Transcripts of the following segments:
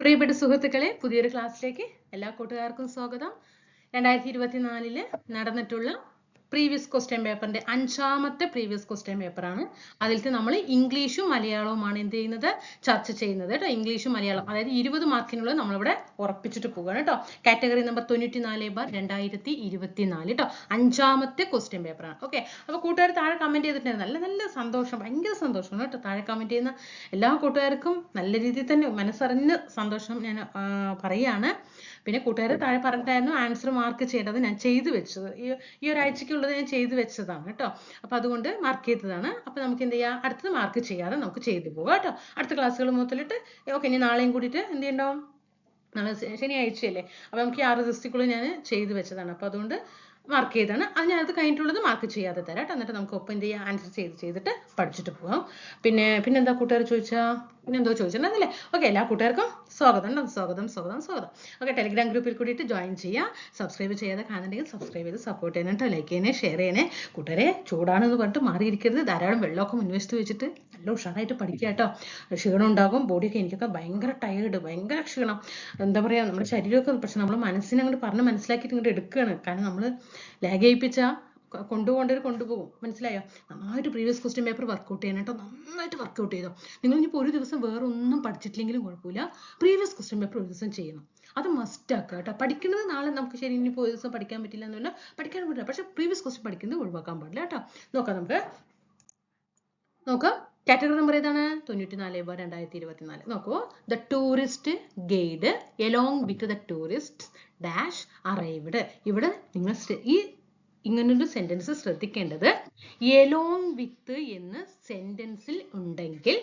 പ്രിയപ്പെട്ട സുഹൃത്തുക്കളെ പുതിയൊരു ക്ലാസ്സിലേക്ക് എല്ലാ കൂട്ടുകാർക്കും സ്വാഗതം. രണ്ടായിരത്തി ഇരുപത്തിനാലിൽ നടന്നിട്ടുള്ള പ്രീവിയസ് ക്വസ്റ്റ്യൻ പേപ്പറിന്റെ അഞ്ചാമത്തെ പ്രീവിയസ് ക്വസ്റ്റ്യൻ പേപ്പറാണ് അതിലത്തെ നമ്മൾ ഇംഗ്ലീഷും മലയാളവുമാണ് എന്ത് ചെയ്യുന്നത്? ചർച്ച ചെയ്യുന്നത് കേട്ടോ. ഇംഗ്ലീഷും മലയാളം അതായത് ഇരുപത് മാർക്കിനുള്ളത് നമ്മളിവിടെ ഉറപ്പിച്ചിട്ട് പോവുകയാണ് കേട്ടോ. കാറ്റഗറി നമ്പർ തൊണ്ണൂറ്റി നാല് ബാർ രണ്ടായിരത്തി ഇരുപത്തി നാല് കേട്ടോ അഞ്ചാമത്തെ ക്വസ്റ്റ്യൻ പേപ്പറാണ് ഓക്കെ അപ്പോൾ കൂട്ടുകാർ താഴെ കമന്റ് ചെയ്തിട്ടുണ്ടായിരുന്നു. നല്ല നല്ല സന്തോഷം. ഭയങ്കര സന്തോഷമാണ് കേട്ടോ. താഴെ കമന്റ് ചെയ്യുന്ന എല്ലാ കൂട്ടുകാർക്കും നല്ല രീതിയിൽ തന്നെ മനസ്സറിഞ്ഞ് സന്തോഷം ഞാൻ പറയുകയാണ്. പിന്നെ കൂട്ടുകാരെ താഴെ പറഞ്ഞിട്ടായിരുന്നു ആൻസർ മാർക്ക് ചെയ്യേണ്ടത് ഞാൻ ചെയ്തു വെച്ചത്. ഈ ഈ ഒരാഴ്ചക്കുള്ളത് ഞാൻ ചെയ്തു വെച്ചതാണ് കേട്ടോ. അപ്പൊ അതുകൊണ്ട് മാർക്ക് ചെയ്തതാണ്. അപ്പൊ നമുക്ക് എന്ത് ചെയ്യാം? അടുത്തത് മാർക്ക് ചെയ്യാതെ നമുക്ക് ചെയ്തു പോകാം കേട്ടോ. അടുത്ത ക്ലാസ്സുകൾ മുതലിട്ട് ഓക്കെ ഇനി നാളെയും കൂടിയിട്ട് എന്ത് ചെയ്യണ്ടാവും നാളെ ശനിയാഴ്ചയല്ലേ. അപ്പൊ നമുക്ക് ഈ ആറ് ദിവസത്തേക്കുള്ളിൽ ഞാൻ ചെയ്തു വെച്ചതാണ്. അപ്പൊ അതുകൊണ്ട് മാർക്ക് ചെയ്താണ് അത് ഞാൻ അത് കഴിഞ്ഞിട്ടുള്ളത് മാർക്ക് ചെയ്യാതെ തരാം കേട്ടോ. എന്നിട്ട് നമുക്ക് ഒപ്പം എന്ത് ചെയ്യാം? ആൻസർ ചെയ്ത് ചെയ്തിട്ട് പഠിച്ചിട്ട് പോകാം പിന്നെ പിന്നെന്താ കൂട്ടുകാർ ചോദിച്ചാ പിന്നെന്തോ ചോദിച്ചിട്ടുണ്ടല്ലേ ഓക്കെ എല്ലാ കൂട്ടുകാർക്കും സ്വാഗതം? സ്വാഗതം സ്വാഗതം സ്വാഗതം. ഓക്കെ ടെലിഗ്രാം ഗ്രൂപ്പിൽ കൂടിയിട്ട് ജോയിൻ ചെയ്യാം. സബ്സ്ക്രൈബ് ചെയ്യാതെ കാണുന്നുണ്ടെങ്കിൽ സബ്സ്ക്രൈബ് ചെയ്ത് സപ്പോർട്ട് ചെയ്യണം കേട്ടോ ലൈക്ക് ചെയ്യണേ ഷെയർ ചെയ്യണേ. കൂട്ടുകാരെ ചൂടാണെന്ന് പറഞ്ഞിട്ട് മാറിയിരിക്കരുത്. ധാരാളം വെള്ളമൊക്കെ മുൻവശത്ത് വെച്ചിട്ട് നല്ല ഉഷാറായിട്ട് പഠിക്കുക കേട്ടോ ക്ഷീണം ഉണ്ടാകും. ബോഡിയൊക്കെ എനിക്കൊക്കെ ഭയങ്കര ടയേർഡ് ഭയങ്കര ക്ഷീണം. എന്താ പറയുക നമ്മുടെ ശരീരമൊക്കെ പക്ഷെ നമ്മൾ മനസ്സിനെ അങ്ങോട്ട് പറഞ്ഞ് മനസ്സിലാക്കിയിട്ട് ഇങ്ങോട്ട് എടുക്കുകയാണ് കാരണം നമ്മൾ ലാഗ് ചെയ്യിപ്പിച്ചാൽ കൊണ്ടുപോകേണ്ടവർ കൊണ്ടുപോകും. മനസ്സിലായോ? നന്നായിട്ട് പ്രീവിയസ് ക്വസ്റ്റ്യൻ പേപ്പർ വർക്കൗട്ട് ചെയ്യണം കേട്ടോ. നന്നായിട്ട് വർക്കൗട്ട് ചെയ്തോ. നിങ്ങൾ ഇനിയിപ്പോൾ ഒരു ദിവസം വേറെ ഒന്നും പഠിച്ചിട്ടില്ലെങ്കിലും കുഴപ്പമില്ല. പ്രീവിയസ് ക്വസ്റ്റ്യൻ പേപ്പർ ഒരു ദിവസം ചെയ്യണം. അത് മസ്റ്റ് ആക്കുക കേട്ടോ. പഠിക്കുന്നത് നാളെ നമുക്ക് ശരി ഇനിയിപ്പോൾ ഒരു ദിവസം പഠിക്കാൻ പറ്റില്ല എന്നല്ല. പഠിക്കാൻ പറ്റില്ല. പക്ഷേ പ്രീവിയസ് ക്വസ്റ്റ്യൻ പഠിക്കുന്നത് ഒഴിവാക്കാൻ പാടില്ല കേട്ടോ. നോക്കാം നമുക്ക്. നോക്കാം. കാറ്റഗറി നമ്പർ ഏതാണ്? തൊണ്ണൂറ്റി നാല് ബാർ രണ്ടായിരത്തി ഇരുപത്തിനാല് നോക്കൂ. The tourist guide along with the tourist dash arrived ഇവിടെ നിങ്ങൾ ഈ ഇങ്ങനൊരു സെന്റൻസ് ശ്രദ്ധിക്കേണ്ടത്. എലോങ് വിത്ത് എന്ന് സെന്റൻസിൽ ഉണ്ടെങ്കിൽ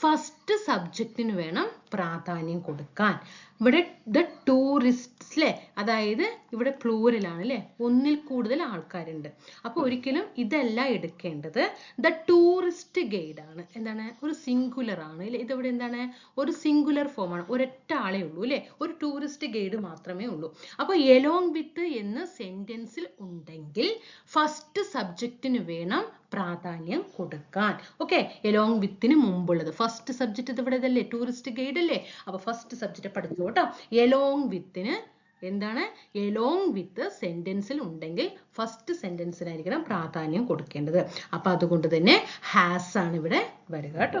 ഫസ്റ്റ് സബ്ജക്റ്റിന് വേണം പ്രാധാന്യം കൊടുക്കാൻ. ഇവിടെ ദ ടൂറിസ്റ്റ് അല്ലേ അതായത് ഇവിടെ പ്ലൂരലാണ് അല്ലേ ഒന്നിൽ കൂടുതൽ ആൾക്കാരുണ്ട്. അപ്പോൾ ഒരിക്കലും ഇതല്ല എടുക്കേണ്ടത്. ദ ടൂറിസ്റ്റ് ഗൈഡ് ആണ്. എന്താണ്? ഒരു സിംഗുലർ ആണ്. അല്ലേ ഇതിവിടെ എന്താണ്? ഒരു സിംഗുലർ ഫോം ആണ്. ഒരൊറ്റ ആളേ ഉള്ളൂ അല്ലേ ഒരു ടൂറിസ്റ്റ് ഗൈഡ് മാത്രമേ ഉള്ളൂ. അപ്പോൾ എലോങ് വിത്ത് എന്ന സെന്റൻസിൽ ഉണ്ടെങ്കിൽ ഫസ്റ്റ് സബ്ജക്റ്റിന് വേണം പ്രാധാന്യം കൊടുക്കാൻ. ഓക്കെ എലോങ് വിത്തിന് മുമ്പുള്ളത്. ഫസ്റ്റ് സബ്ജക്റ്റ് ഇത് ഇവിടെ ഇതല്ലേ ടൂറിസ്റ്റ് ഗൈഡ് അല്ലേ? അപ്പൊ ഫസ്റ്റ് സബ്ജക്റ്റ് പഠിച്ചു കേട്ടോ എലോങ് വിത്തിന് എന്താണ്? എലോങ് വിത്ത് സെന്റൻസിൽ ഉണ്ടെങ്കിൽ ഫസ്റ്റ് സെന്റൻസിനായിരിക്കണം പ്രാധാന്യം കൊടുക്കേണ്ടത്. അപ്പൊ അതുകൊണ്ട് തന്നെ ഹാസ് ആണ് ഇവിടെ വരിക കേട്ടോ.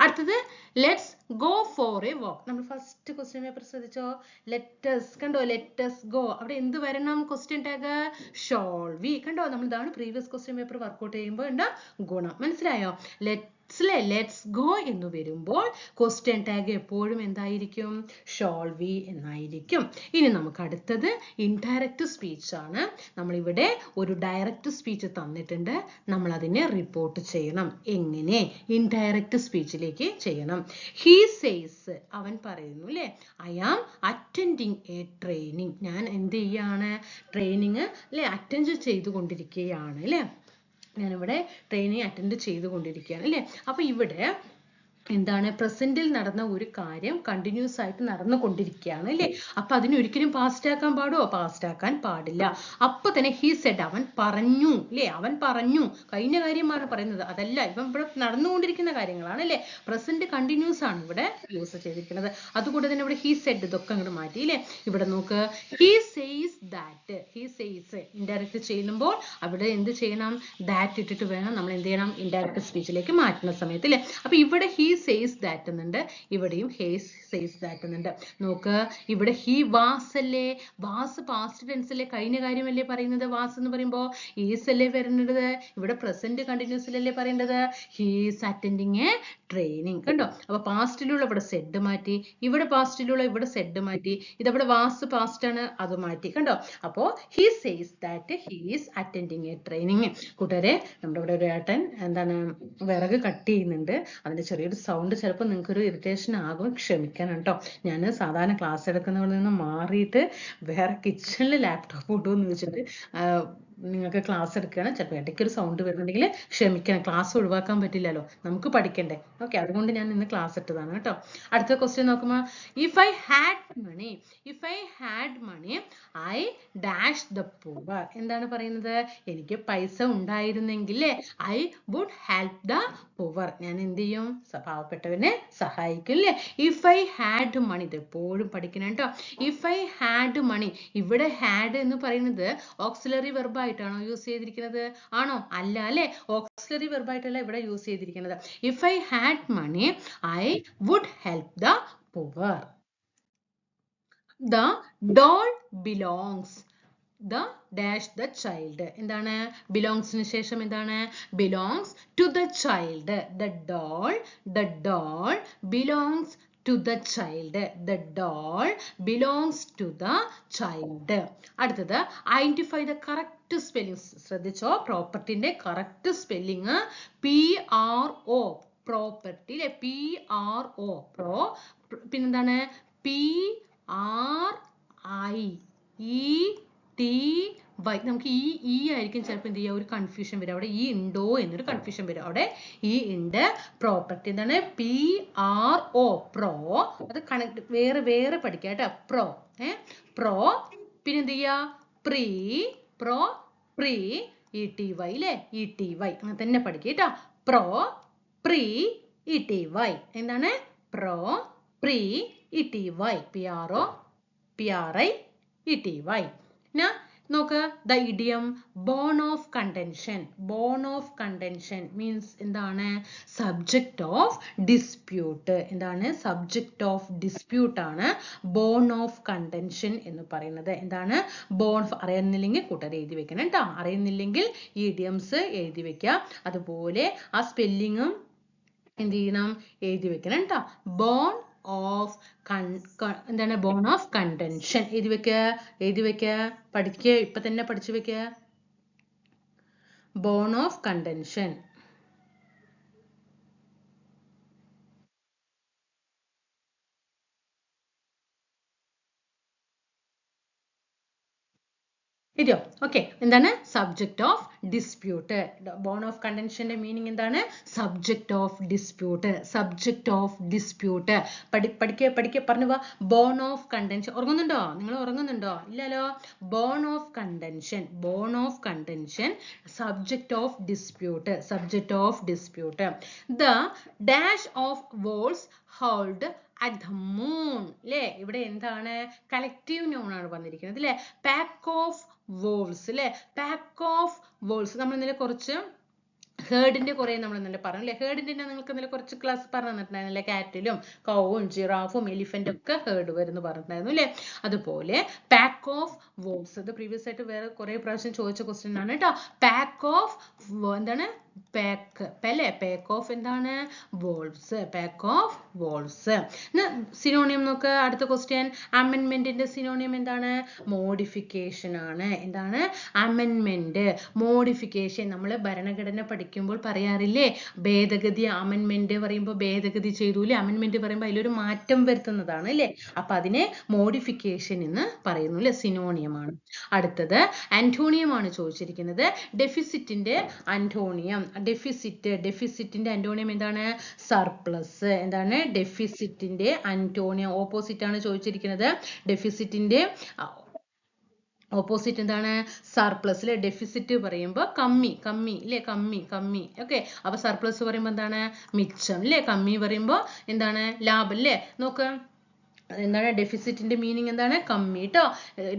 അടുത്തത് let's go for a walk നമ്മൾ ഫസ്റ്റ് ക്വസ്റ്റ്യൻ പേപ്പർ ശ്രദ്ധിച്ചോ? ലെറ്റസ് കണ്ടോ? ലെറ്റസ് ഗോ അവിടെ എന്ത് വരണം? ക്വസ്റ്റ്യൻ ടാഗ് ഷോൾ വി കണ്ടോ? നമ്മൾ ഇതാണ് പ്രീവിയസ് ക്വസ്റ്റ്യൻ പേപ്പർ വർക്കൗട്ട് ചെയ്യുമ്പോൾ ഉണ്ട് ഗുണം. മനസ്സിലായോ? ലെറ്റ് ലെറ്റ്സ് ഗോ എന്ന് വരുമ്പോൾ ക്വസ്റ്റ്യൻ ടാഗ് എപ്പോഴും എന്തായിരിക്കും? ഷോൾ വി എന്നായിരിക്കും. ഇനി നമുക്ക് അടുത്തത് ഇൻഡയറക്റ്റ് സ്പീച്ച് ആണ്. നമ്മളിവിടെ ഒരു ഡയറക്റ്റ് സ്പീച്ച് തന്നിട്ടുണ്ട്. നമ്മൾ അതിനെ റിപ്പോർട്ട് ചെയ്യണം. എങ്ങനെ? ഇൻഡയറക്റ്റ് സ്പീച്ചിലേക്ക് ചെയ്യണം. ഹീ സേസ് അവൻ പറയുന്നു അല്ലേ I am attending a training ഞാൻ എന്ത് ചെയ്യാണ്? ട്രെയിനിങ് അല്ലെ അറ്റൻഡ് ചെയ്തുകൊണ്ടിരിക്കുകയാണ് അല്ലേ ഞാനിവിടെ ട്രെയിനിങ് അറ്റൻഡ് ചെയ്തുകൊണ്ടിരിക്കുകയാണ് അല്ലേ? അപ്പൊ ഇവിടെ എന്താണ് പ്രസന്റിൽ നടന്ന ഒരു കാര്യം കണ്ടിന്യൂസ് ആയിട്ട് നടന്നുകൊണ്ടിരിക്കുകയാണ് അല്ലേ? അപ്പൊ അതിനെ ഒരിക്കലും പാസ്റ്റ് ആക്കാൻ പാടുമോ പാസ്റ്റ് ആക്കാൻ പാടില്ല. അപ്പൊ തന്നെ ഹീ സെഡ് അവൻ പറഞ്ഞു അല്ലേ? അവൻ പറഞ്ഞു. കഴിഞ്ഞ കാര്യമാണ് പറയുന്നത്. അതല്ല ഇപ്പം ഇവിടെ നടന്നുകൊണ്ടിരിക്കുന്ന കാര്യങ്ങളാണ് അല്ലേ? പ്രസന്റ് കണ്ടിന്യൂസ് ആണ് ഇവിടെ യൂസ് ചെയ്തിരിക്കുന്നത്. അതുകൊണ്ട് തന്നെ ഇവിടെ ഹീ സെഡ് ഇതൊക്കെ അങ്ങോട്ട് മാറ്റി അല്ലേ? ഇവിടെ നോക്ക്. He says that he says indirect ചെയ്യുമ്പോൾ അവിടെ എന്ത് ചെയ്യണം? ദാറ്റ് ഇട്ടിട്ട് വേണം നമ്മൾ എന്ത് ചെയ്യണം? ഇൻഡയറക്റ്റ് സ്പീച്ചിലേക്ക് മാറ്റുന്ന സമയത്ത് അല്ലേ? അപ്പൊ ഇവിടെ ഹീ സേസ് ദാറ്റ് എന്നുണ്ട്. ഇവിടെയും ഹേസ് സേസ് ദാറ്റ് എന്നുണ്ട്. നോക്ക് ഇവിടെ ഹി വാസ് അല്ലേ? വാസ് പാസ്റ്റ് ടെൻസ് അല്ലേ? കഴിഞ്ഞ കാര്യമല്ലേ പറയുന്നത്? വാസ് എന്ന് പറയുമ്പോൾ ഈസ് അല്ലേ വരേണ്ടത്? ഇവിടെ പ്രസന്റ് കണ്ടിന്യൂസിലല്ലേ പറയേണ്ടത്? ഹീസ് അറ്റൻഡിങ് എ ട്രെയിനിങ് കണ്ടോ? അപ്പൊ പാസ്റ്റിലുള്ള ഇവിടെ സെഡ് മാറ്റി ഇവിടെ പാസ്റ്റിലുള്ള ഇവിടെ സെഡ് മാറ്റി ഇതവിടെ വാസ് പാസ്റ്റ് ആണ് അത് മാറ്റി. കണ്ടോ? അപ്പോ he says that he's attending a training കൂട്ടുകാരെ നമ്മുടെ ഇവിടെ ഒരു ഏട്ടൻ എന്താണ് വിറക് കട്ട് ചെയ്യുന്നുണ്ട്. അതിന്റെ ചെറിയൊരു സൗണ്ട് ചിലപ്പോൾ നിങ്ങൾക്കൊരു ഇറിറ്റേഷൻ ആകും. ക്ഷമിക്കണം കേട്ടോ ഞാൻ സാധാരണ ക്ലാസ് എടുക്കുന്നതിൽ നിന്ന് മാറിയിട്ട് വേറെ കിച്ചണിൽ ലാപ്ടോപ്പ് ഇടുമെന്ന് വെച്ചിട്ട് നിങ്ങൾക്ക് ക്ലാസ് എടുക്കുകയാണ്. ചിലപ്പോൾ ഇടയ്ക്ക് ഒരു സൗണ്ട് വരുന്നുണ്ടെങ്കിൽ ക്ഷമിക്കണം ക്ലാസ് ഒഴിവാക്കാൻ പറ്റില്ലല്ലോ. നമുക്ക് പഠിക്കണ്ടേ. ഓക്കെ അതുകൊണ്ട് ഞാൻ ഇന്ന് ക്ലാസ് ഇട്ടതാണ് കേട്ടോ. അടുത്ത ക്വസ്റ്റ്യൻ നോക്കുമ്പോൾ if I had money if I had money I dash the poor എന്താണ് പറയുന്നത്? എനിക്ക് പൈസ ഉണ്ടായിരുന്നെങ്കിൽ I would help the poor ഞാൻ എന്ത് ചെയ്യും? പാവപ്പെട്ടവനെ സഹായിക്കും അല്ലേ ഇഫ് ഐ ഹാഡ് മണി ഇത് എപ്പോഴും പഠിക്കണം കേട്ടോ. ഇഫ് ഐ ഹാഡ് മണി ഇവിടെ ഹാഡ് എന്ന് പറയുന്നത് ഓക്സിലറി വെർബായിട്ടാണോ യൂസ് ചെയ്തിരിക്കുന്നത്? ആണോ? അല്ല അല്ലെ? ഓക്സിലറി വെർബായിട്ടല്ല ഇവിടെ യൂസ് ചെയ്തിരിക്കുന്നത്. If I had money I would help the poor the doll belongs the dash the child എന്താണ്? ബിലോങ്സിന് ശേഷം എന്താണ്? Belongs to the child the doll the doll belongs to the child the doll belongs to the child അടുത്തത് identify the correct spelling ശ്രദ്ധിച്ചോ? പ്രോപ്പർട്ടിന്റെ correct spelling P R O property അല്ലെ P R O pro പിന്നെന്താണ്? P R I E T Y നമുക്ക് ഈ ഈ ആയിരിക്കും ചിലപ്പോൾ എന്ത് ചെയ്യുക? ഒരു കൺഫ്യൂഷൻ വരും അവിടെ ഈ ഉണ്ടോ എന്നൊരു കൺഫ്യൂഷൻ വരും അവിടെ ഈ ഉണ്ട് പ്രോപ്പർട്ടി എന്താണ്? പി ആർ ഒ പ്രോ അത് കണക്ട് വേറെ വേറെ പഠിക്കുക കേട്ടോ. പ്രോ ഏ? പ്രോ പിന്നെ എന്ത് ചെയ്യുക? Pre pro pre E T Y അല്ലേ ഇ ടി വൈ അങ്ങനെ തന്നെ പഠിക്കുക കേട്ടോ. Pro pre E T Y എന്താണ്? Pro pre E T Y P R O P R I E T Y പിന്നെ നോക്ക് the idiom bone of contention bone of contention means എന്താണ്? Subject of dispute എന്താണ്? Subject of dispute ആണ് bone of contention എന്ന് പറയുന്നത്. എന്താണ്? Bone അറിയുന്നില്ലെങ്കിൽ കൂട്ടർ എഴുതി വെക്കണം കേട്ടോ അറിയുന്നില്ലെങ്കിൽ ഇഡിയംസ് എഴുതി വെക്കുക. അതുപോലെ ആ സ്പെല്ലിങ്ങും എന്ത് ചെയ്യണം? എഴുതി വെക്കണം കേട്ടോ ബോൺ ഓഫ് എന്താണ് ബോൺ ഓഫ് കണ്ടൻഷൻ എഴുതി വെക്കുക എഴുതി വെക്കുക പഠിക്കുക ഇപ്പൊ തന്നെ പഠിച്ചു വെക്കുക ബോൺ ഓഫ് കണ്ടൻഷൻ ഇതോ ഓക്കെ എന്താണ്? Subject of dispute bone of കണ്ടൻഷന്റെ meaning എന്താണ്? Subject of dispute subject of dispute പഠി പഠിക്കുക പഠിക്കുക പറഞ്ഞു പോവാ ബോൺ ഓഫ് കണ്ടൻഷൻ ഉറങ്ങുന്നുണ്ടോ? നിങ്ങൾ ഉറങ്ങുന്നുണ്ടോ? ഇല്ലല്ലോ. Bone of contention bone of contention subject of dispute subject of dispute the dash of wolves howl at the moon അല്ലേ ഇവിടെ എന്താണ്? കളക്റ്റീവ് നോൺ ആണ് വന്നിരിക്കുന്നത് അല്ലേ പാക്ക് ഓഫ് വോൾസ് അല്ലേ പാക്ക് ഓഫ് വോൾസ് നമ്മൾ ഇന്നലെ കുറച്ച് ഹേർഡിന്റെ കുറെ നമ്മൾ ഇന്നലെ പറഞ്ഞു അല്ലേ ഹേർഡിന്റെ നിങ്ങൾക്ക് ഇന്നലെ കുറച്ച് ക്ലാസ് പറഞ്ഞു തന്നിട്ടുണ്ടായിരുന്നില്ലേ കാറ്റിലും കൗവും ജിറാഫും എലിഫന്റും ഒക്കെ ഹേർഡ് വരുന്നു പറഞ്ഞിട്ടുണ്ടായിരുന്നു അല്ലേ അതുപോലെ പാക്ക് ഓഫ് വോൾസ് അത് പ്രീവിയസ് ആയിട്ട് വേറെ കുറെ പ്രാവശ്യം ചോദിച്ച ക്വസ്റ്റ്യൻ ആണ് കേട്ടോ പാക്ക് ഓഫ് എന്താണ്? പാക്ക് അല്ലേ പാക്ക് ഓഫ് എന്താണ്? Wolves pack of wolves synonym നോക്ക് അടുത്ത ക്വസ്റ്റ്യൻ അമെൻമെന്റിന്റെ സിനോണിയം എന്താണ്? മോഡിഫിക്കേഷൻ ആണ്. എന്താണ്? അമെൻമെന്റ് മോഡിഫിക്കേഷൻ നമ്മൾ ഭരണഘടന പഠിക്കുമ്പോൾ പറയാറില്ലേ? ഭേദഗതി അമെൻമെന്റ് പറയുമ്പോൾ ഭേദഗതി ചെയ്തു അല്ലേ അമെൻമെന്റ് പറയുമ്പോൾ അതിലൊരു മാറ്റം വരുത്തുന്നതാണ് അല്ലേ? അപ്പൊ അതിനെ മോഡിഫിക്കേഷൻ എന്ന് പറയുന്നു അല്ലേ? സിനോണിയമാണ് അടുത്തത് ആന്റോണിയം ആണ് ചോദിച്ചിരിക്കുന്നത്. ഡെഫിസിറ്റിന്റെ ആന്റോണിയം ഡെഫിസിറ്റ് ഡെഫിസിറ്റിന്റെ അന്റോണിയം എന്താണ്? സർപ്ലസ് എന്താണ്? ഡെഫിസിറ്റിന്റെ അന്റോണിയം ഓപ്പോസിറ്റ് ആണ് ചോദിച്ചിരിക്കുന്നത്. ഡെഫിസിറ്റിന്റെ ഓപ്പോസിറ്റ് എന്താണ്? സർപ്ലസ് ഡെഫിസിറ്റ് പറയുമ്പോൾ കമ്മി കമ്മി അല്ലേ കമ്മി കമ്മി. ഓക്കെ അപ്പൊ സർപ്ലസ് പറയുമ്പോൾ എന്താണ്? മിച്ചം അല്ലേ കമ്മി പറയുമ്പോൾ എന്താണ്? ലാഭം അല്ലേ നോക്ക്. എന്താണ്? ഡെഫിസിറ്റിന്റെ മീനിങ് എന്താണ്? കമ്മി കേട്ടോ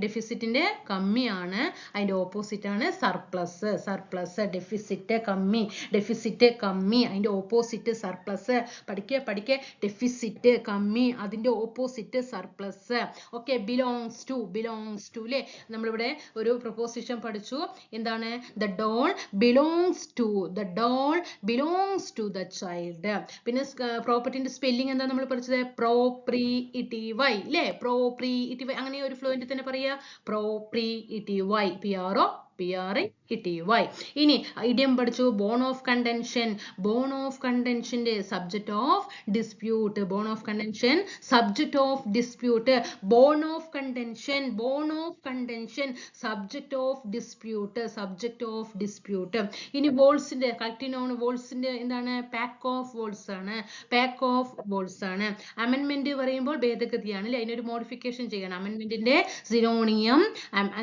ഡെഫിസിറ്റിന്റെ കമ്മിയാണ്. അതിന്റെ ഓപ്പോസിറ്റ് ആണ് സർപ്ലസ് സർപ്ലസ് ഡെഫിസിറ്റ് കമ്മി. ഡെഫിസിറ്റ് കമ്മി. അതിന്റെ ഓപ്പോസിറ്റ് സർപ്ലസ് പഠിക്കുക പഠിക്കുക ഡെഫിസിറ്റ് കമ്മി. അതിന്റെ opposite surplus okay belongs to belongs to അല്ലേ നമ്മളിവിടെ ഒരു പ്രൊപ്പോസിഷൻ പഠിച്ചു. എന്താണ്? The doll belongs to the doll belongs to the child പിന്നെ പ്രോപ്പർട്ടിന്റെ സ്പെല്ലിംഗ് എന്താ നമ്മൾ പഠിച്ചത്? പ്രോപ്രീഇറ്റി വൈ അല്ലേ പ്രോപ്രീഇറ്റി അങ്ങനെ ഒരു ഫ്ലുവന്റ് തന്നെ പറയാ propriety Y P R O P R E Y ഇനി ഇഡിയം പഠിച്ചു. Bone of contention bone of കണ്ടൻഷന്റെ subject of dispute bone of contention subject of dispute bone of contention bone of contention subject of dispute subject of dispute ഇനി വോൾസിന്റെ collective noun വോൾസിന്റെ എന്താണ്? Pack of wolves ആണ്. Pack of wolves ആണ്. അമെൻമെന്റ് പറയുമ്പോൾ ഭേദഗതിയാണ് അല്ലെ? അതിനൊരു മോഡിഫിക്കേഷൻ ചെയ്യണം. അമെൻമെന്റിന്റെ സിനോണിയം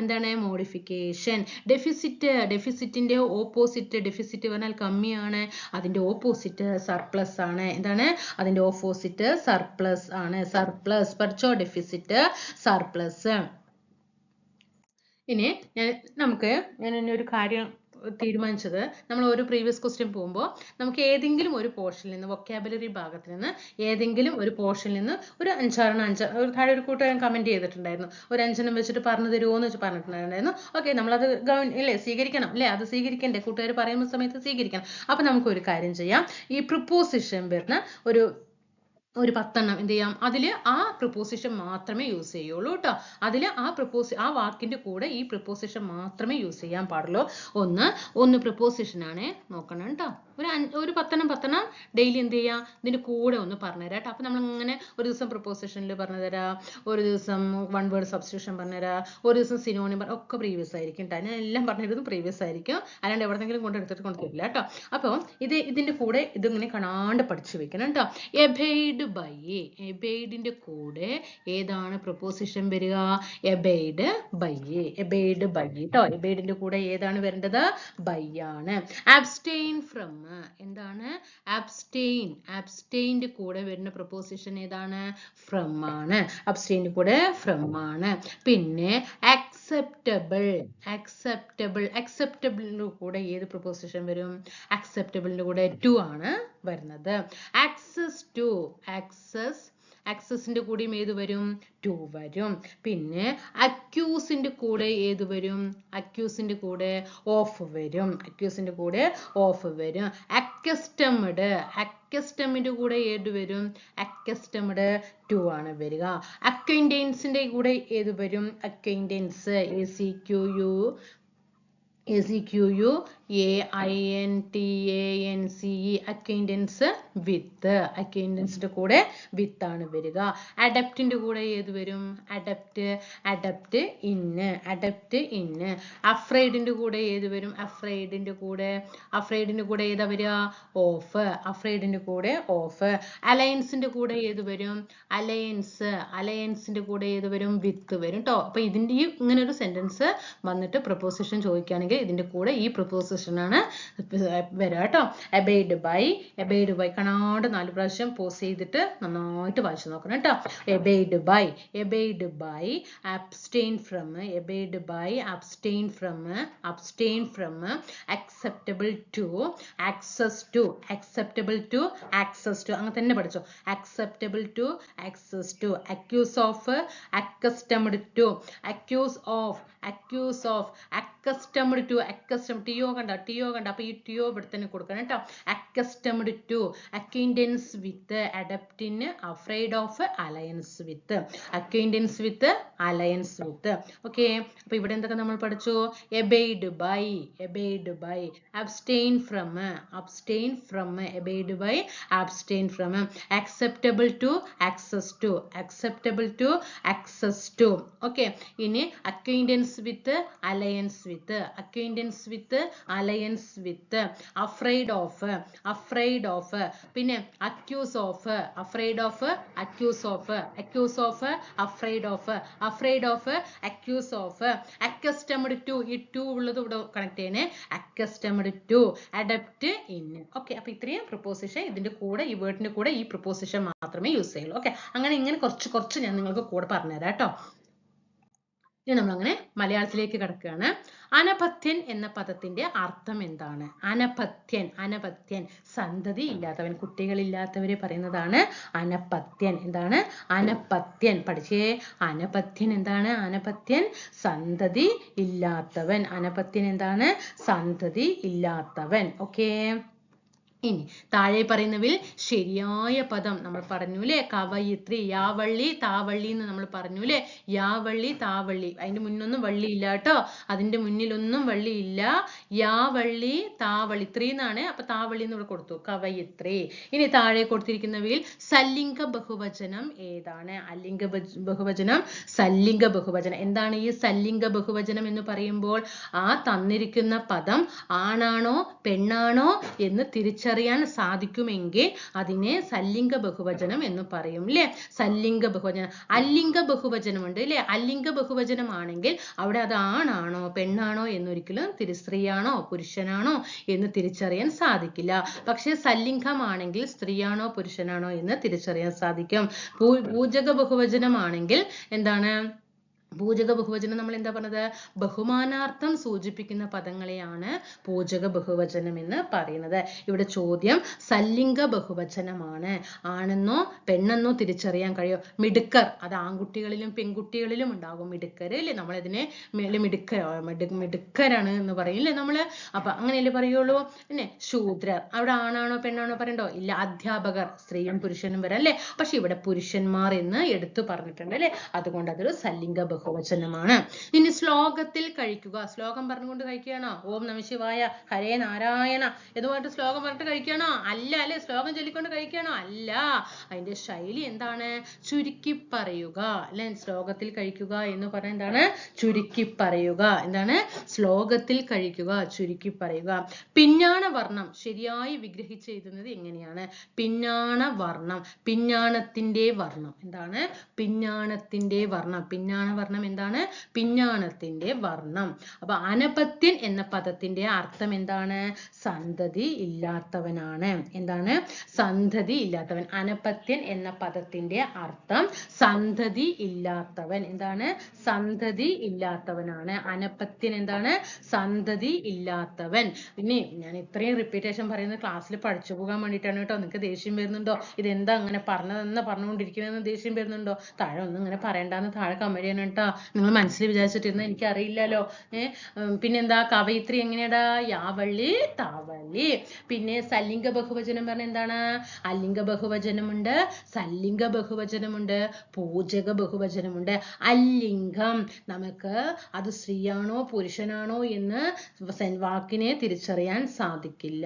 എന്താണ്? മോഡിഫിക്കേഷൻ ഡെഫിസിറ്റ് ഡെഫിസിറ്റിന്റെ ഓപ്പോസിറ്റ് ഡെഫിസിറ്റ് പറഞ്ഞാൽ കമ്മിയാണ്. അതിന്റെ ഓപ്പോസിറ്റ് സർപ്ലസ് ആണ്. എന്താണ്? അതിന്റെ ഓപ്പോസിറ്റ് സർപ്ലസ് ആണ്. സർപ്ലസ് പഠിച്ചോ? ഡെഫിസിറ്റ് സർപ്ലസ് ഇനി ഞാൻ നമുക്ക് ഞാൻ ഇനി ഒരു കാര്യം തീരുമാനിച്ചത്. നമ്മൾ ഒരു പ്രീവിയസ് ക്വസ്റ്റ്യൻ പോകുമ്പോൾ നമുക്ക് ഏതെങ്കിലും ഒരു പോർഷനിൽ നിന്ന് വൊക്കാബുലറി ഭാഗത്തിൽ നിന്ന് ഏതെങ്കിലും ഒരു പോർഷനിൽ നിന്ന് ഒരു അഞ്ചാറെണ്ണം അഞ്ച് ഒരു താഴെ ഒരു കൂട്ടുകാരൻ കമന്റ് ചെയ്തിട്ടുണ്ടായിരുന്നു. ഒരു അഞ്ചെണ്ണം വെച്ചിട്ട് പറഞ്ഞു തരുമോ എന്ന് വെച്ച് പറഞ്ഞിട്ടുണ്ടായിരുന്നു. ഓക്കെ നമ്മളത് ഗവൺ ഇല്ലേ സ്വീകരിക്കണം അല്ലേ അത് സ്വീകരിക്കണ്ടേ? കൂട്ടുകാർ പറയുന്ന സമയത്ത് സ്വീകരിക്കണം. അപ്പൊ നമുക്ക് ഒരു കാര്യം ചെയ്യാം. ഈ പ്രിപ്പോസിഷൻ വരുന്ന ഒരു ഒരു പത്തെണ്ണം എന്ത് ചെയ്യാം? അതിൽ ആ പ്രിപ്പോസിഷൻ മാത്രമേ യൂസ് ചെയ്യുള്ളൂ കേട്ടോ അതിൽ ആ പ്രിപ്പോസി ആ വാക്കിന്റെ കൂടെ ഈ പ്രിപ്പോസിഷൻ മാത്രമേ യൂസ് ചെയ്യാൻ പാടുള്ളൂ. ഒന്ന് ഒന്ന് പ്രിപ്പോസിഷൻ ആണ് നോക്കണം കേട്ടോ ഒരു ഒരു പത്തെണ്ണം പത്തെണ്ണം ഡെയിലി എന്ത് ചെയ്യാം? ഇതിന്റെ കൂടെ ഒന്ന് പറഞ്ഞുതരാം കേട്ടോ. അപ്പൊ നമ്മൾ ഇങ്ങനെ ഒരു ദിവസം പ്രിപ്പോസിഷനിൽ പറഞ്ഞു തരാം ഒരു ദിവസം വൺ വേർഡ് സബ്സ്റ്റിറ്റ്യൂഷൻ പറഞ്ഞുതരാം ഒരു ദിവസം സിനോണിം ഒക്കെ പ്രീവിയസ് ആയിരിക്കും കേട്ടോ. ഞാൻ എല്ലാം പറഞ്ഞിരുന്നു പ്രീവിയസ് ആയിരിക്കും. അല്ലാണ്ട് എവിടെന്നെങ്കിലും കൊണ്ട് എടുത്തിട്ട് കൊണ്ട് തരില്ല കേട്ടോ. അപ്പോൾ ഇത് ഇതിന്റെ കൂടെ ഇതിങ്ങനെ കാണാണ്ട് പഠിച്ചു വെക്കണം കേട്ടോ. എബൈഡ് ബൈ എബൈഡിന്റെ കൂടെ ഏതാണ് പ്രൊപ്പോസിഷൻ വരിക? എബൈഡ് ബൈ എബൈഡ് ബൈ കേട്ടോ എബൈഡിന്റെ കൂടെ ഏതാണ് വരേണ്ടത്? ബൈ ആണ്. അബ്സ്റ്റെയിൻ ഫ്രം എന്താണ്? അബ്സ്റ്റെയിൻ അബ്സ്റ്റെയിന്റെ കൂടെ വരുന്ന പ്രപ്പോസിഷൻ ഏതാണ്? ഫ്രം ആണ്. അബ്സ്റ്റെയിന്റെ കൂടെ ഫ്രം ആണ്. പിന്നെ അക്സെപ്റ്റബിൾ അക്സെപ്റ്റബിൾ അക്സെപ്റ്റബിളിന്റെ കൂടെ ഏത് പ്രപ്പോസിഷൻ വരും? അക്സെപ്റ്റബിളിന്റെ കൂടെ ടു ആണ് വരുന്നത്. ആക്സസ് ടു ആക്സസ് ആക്സസിന്റെ കൂടെയും ഏത് വരും? ടു വരും. പിന്നെ അക്യൂസിന്റെ കൂടെ ഏത് വരും? അക്യൂസിന്റെ കൂടെ ഓഫ് വരും. അക്യൂസിന്റെ കൂടെ ഓഫ് വരും. അക്കസ്റ്റമഡ് അക്കസ്റ്റമിന്റെ കൂടെ ഏത് വരും? അക്കസ്റ്റമഡ് ടു ആണ് വരിക. അക്വൈന്റൻസിന്റെ കൂടെ ഏത് വരും? Acquaintance A C Q U A C Q U A I N T A N C E with അക്വൈന്റൻസിന്റെ കൂടെ വിത്ത് ആണ് വരിക. അഡപ്റ്റിന്റെ കൂടെ ഏത് വരും? അഡപ്റ്റ് അഡപ്റ്റ് ഇന്ന് അഡപ്റ്റ് ഇന്ന് അഫ്രൈഡിന്റെ കൂടെ ഏത് വരും? അഫ്രൈഡിന്റെ കൂടെ. അഫ്രൈഡിന്റെ കൂടെ ഏതാ വരിക? ഓഫ് അഫ്രൈഡിന്റെ കൂടെ ഓഫ് അലയൻസിന്റെ കൂടെ ഏത് വരും? അലയൻസ് അലയൻസിന്റെ കൂടെ ഏത് വരും? വിത്ത് വരും കേട്ടോ അപ്പൊ ഇതിന്റെ ഈ ഇങ്ങനെ ഒരു സെന്റൻസ് വന്നിട്ട് പ്രപ്പോസിഷൻ ചോദിക്കുകയാണെങ്കിൽ ഇതിന്റെ കൂടെ ഈ പ്രിപ്പോസിഷൻ ആണ് വരിക കേട്ടോ. എബൈഡ് ബൈ എബൈഡ് ബൈ കണാട് നാല് പ്രാവശ്യം പോസ് ചെയ്തിട്ട് നന്നായിട്ട് വായിച്ചു നോക്കണം കേട്ടോ. Abide by abide by abstain from abide by abstain from abstain from acceptable to access to acceptable to access to അങ്ങനെ തന്നെ പഠിച്ചു. Acceptable to access to accuse of accustomed to accuse of accuse of accustomed to accustom T O കണ്ട TO കണ്ട അപ്പൊ ഈ T O തന്നെ കൊടുക്കണം കേട്ടോ. Accustomed to acquaintance with അഡപ്റ്റിന് afraid of alliance with acquaintance with alliance with okay അപ്പൊ ഇവിടെ എന്തൊക്കെ നമ്മൾ പഠിച്ചു? Abide by abide by abstain from abstain from abide by abstain from acceptable to access to acceptable to access to okay ഇനി acquaintance with alliance with acquaintance with alliance with afraid of afraid of പിന്നെ accuse of afraid of accuse of accuse of afraid of afraid of accuse of accustomed to ഈ to ഉള്ളത് ഇവിടെ connect ചെയ്യണേ. Accustomed to adapt in okay അപ്പൊ ഇത്രയും preposition ഇതിന്റെ കൂടെ ഈ വേർഡിന്റെ കൂടെ ഈ പ്രപ്പോസിഷൻ മാത്രമേ യൂസ് ചെയ്യുള്ളൂ. ഓക്കെ അങ്ങനെ ഇങ്ങനെ കുറച്ച് കുറച്ച് ഞാൻ നിങ്ങൾക്ക് കൂടെ പറഞ്ഞുതരാം കേട്ടോ. ഇനി നമ്മളങ്ങനെ മലയാളത്തിലേക്ക് കിടക്കുകയാണ്. അനപഥ്യൻ എന്ന പദത്തിന്റെ അർത്ഥം എന്താണ്? അനപഥ്യൻ അനപഥ്യൻ. സന്തതി ഇല്ലാത്തവൻ കുട്ടികളില്ലാത്തവരെ പറയുന്നതാണ് അനപഥ്യൻ. എന്താണ്? അനപഥ്യൻ. പഠിച്ചേ അനപഥ്യൻ എന്താണ്? അനപഥ്യൻ സന്തതി ഇല്ലാത്തവൻ. അനപഥ്യൻ എന്താണ്? സന്തതി ഇല്ലാത്തവൻ. ഓക്കേ ഇനി താഴെ പറയുന്നവിൽ ശരിയായ പദം നമ്മൾ പറഞ്ഞു അല്ലേ കവയിത്രി യാവള്ളി താവള്ളി എന്ന് നമ്മൾ പറഞ്ഞു യാവള്ളി താവള്ളി. അതിന്റെ മുന്നൊന്നും വള്ളി ഇല്ല കേട്ടോ. അതിന്റെ മുന്നിലൊന്നും വള്ളി ഇല്ല യാവള്ളി താവള്ളി ത്രീ എന്നാണ്. അപ്പൊ താവള്ളി എന്ന് ഇവിടെ കൊടുത്തു. കവയിത്രി. ഇനി താഴെ കൊടുത്തിരിക്കുന്നവയിൽ സല്ലിംഗ ബഹുവചനം ഏതാണ്? അല്ലിംഗ ബഹുവചനം സല്ലിംഗ ബഹുവചനം. എന്താണ് ഈ സല്ലിംഗ ബഹുവചനം എന്ന് പറയുമ്പോൾ ആ തന്നിരിക്കുന്ന പദം ആണാണോ പെണ്ണാണോ എന്ന് തിരിച്ചറിയാൻ സാധിക്കുമെങ്കിൽ അതിനെ സല്ലിംഗ ബഹുവചനം എന്ന് പറയും ല്ലേ? സല്ലിംഗ ബഹുവചനം. അല്ലിംഗ ബഹുവചനമുണ്ട് ല്ലേ? അല്ലിംഗ ബഹുവചനമാണെങ്കിൽ അവിടെ അത് ആണാണോ പെണ്ണാണോ എന്നൊരിക്കലും തിരി സ്ത്രീയാണോ പുരുഷനാണോ എന്ന് തിരിച്ചറിയാൻ സാധിക്കില്ല. പക്ഷേ സല്ലിംഗമാണെങ്കിൽ സ്ത്രീയാണോ പുരുഷനാണോ എന്ന് തിരിച്ചറിയാൻ സാധിക്കും. പൂജക ബഹുവചനമാണെങ്കിൽ എന്താണ്? പൂജക ബഹുവചനം നമ്മൾ എന്താ പറഞ്ഞത്? ബഹുമാനാർത്ഥം സൂചിപ്പിക്കുന്ന പദങ്ങളെയാണ് പൂജക ബഹുവചനം എന്ന് പറയുന്നത്. ഇവിടെ ചോദ്യം സല്ലിംഗ ബഹുവചനമാണ്. ആണെന്നോ പെണ്ണെന്നോ തിരിച്ചറിയാൻ കഴിയോ? മിടുക്കർ അത് ആൺകുട്ടികളിലും പെൺകുട്ടികളിലും ഉണ്ടാകും മിടുക്കർ അല്ലേ നമ്മളിതിനെ മേലെ മിടുക്കരോ മിടു മിടുക്കരാണ് എന്ന് പറയില്ലേ നമ്മൾ? അപ്പൊ അങ്ങനെയല്ലേ പറയുള്ളൂ? പിന്നെ ശൂദ്രർ അവിടെ ആണാണോ പെണ്ണാണോ പറയണ്ടോ? ഇല്ല അധ്യാപകർ സ്ത്രീയും പുരുഷനും വരാം അല്ലേ പക്ഷെ ഇവിടെ പുരുഷന്മാർ എന്ന് എടുത്തു പറഞ്ഞിട്ടുണ്ട് അല്ലേ അതുകൊണ്ട് അതൊരു സല്ലിംഗ ബഹുവചനമാണ് ഇനി ശ്ലോകത്തിൽ കഴിക്കുക. ശ്ലോകം പറഞ്ഞുകൊണ്ട് കഴിക്കുകയാണോ? ഓം നമശിവായ ഹരേ നാരായണ. എന്ന് പറഞ്ഞിട്ട് ശ്ലോകം പറഞ്ഞിട്ട് കഴിക്കുകയാണോ? അല്ല അല്ലെ? ശ്ലോകം ചൊല്ലിക്കൊണ്ട് കഴിക്കുകയാണോ? അല്ല. അതിന്റെ ശൈലി എന്താണ്? ചുരുക്കി പറയുക. അല്ലെ? ശ്ലോകത്തിൽ കഴിക്കുക എന്ന് പറഞ്ഞ എന്താണ്? ചുരുക്കി പറയുക. എന്താണ്? ശ്ലോകത്തിൽ കഴിക്കുക ചുരുക്കി പറയുക. പിന്നാണ വർണം ശരിയായി വിഗ്രഹിച്ച് എഴുതുന്നത് എങ്ങനെയാണ്? പിന്നാണ വർണം പിന്നാണത്തിന്റെ വർണം. എന്താണ്? പിന്നാണത്തിന്റെ വർണം. പിന്നാണ വർണം എന്താണ്? പിഞ്ഞാണത്തിന്റെ വർണം. അപ്പൊ അനപത്യൻ എന്ന പദത്തിന്റെ അർത്ഥം എന്താണ്? സന്തതി ഇല്ലാത്തവനാണ്. എന്താണ്? സന്തതി ഇല്ലാത്തവൻ. അനപത്യൻ എന്ന പദത്തിന്റെ അർത്ഥം സന്തതി ഇല്ലാത്തവൻ. എന്താണ്? സന്തതി ഇല്ലാത്തവനാണ്. അനപത്യൻ എന്താണ്? സന്തതി ഇല്ലാത്തവൻ. പിന്നെ ഞാൻ ഇത്രയും റിപ്പീറ്റേഷൻ പറയുന്നത് ക്ലാസ്സിൽ പഠിച്ചു പോകാൻ വേണ്ടിയിട്ടാണ് കേട്ടോ. നിങ്ങൾക്ക് ദേഷ്യം വരുന്നുണ്ടോ? ഇതെന്താ അങ്ങനെ പറഞ്ഞതെന്ന് പറഞ്ഞുകൊണ്ടിരിക്കുന്നതെന്ന് ദേഷ്യം വരുന്നുണ്ടോ? താഴെ ഒന്നും ഇങ്ങനെ പറയണ്ടെന്ന് താഴെ കമന്റ് ചെയ്യണം കേട്ടോ? നിങ്ങൾ മനസ്സിൽ വിചാരിച്ചിട്ടിരുന്ന എനിക്കറിയില്ലല്ലോ. ഏഹ് പിന്നെന്താ? കവയിത്രി എങ്ങനെയാടാ? യാവള്ളി താവള്ളി. പിന്നെ സല്ലിംഗ ബഹുവചനം പറഞ്ഞ എന്താണ്? അല്ലിംഗ ബഹുവചനമുണ്ട് സല്ലിംഗ ബഹുവചനമുണ്ട് പൂജക ബഹുവചനമുണ്ട്. അല്ലിംഗം നമുക്ക് അത് സ്ത്രീയാണോ പുരുഷനാണോ എന്ന് വാക്കിനെ തിരിച്ചറിയാൻ സാധിക്കില്ല.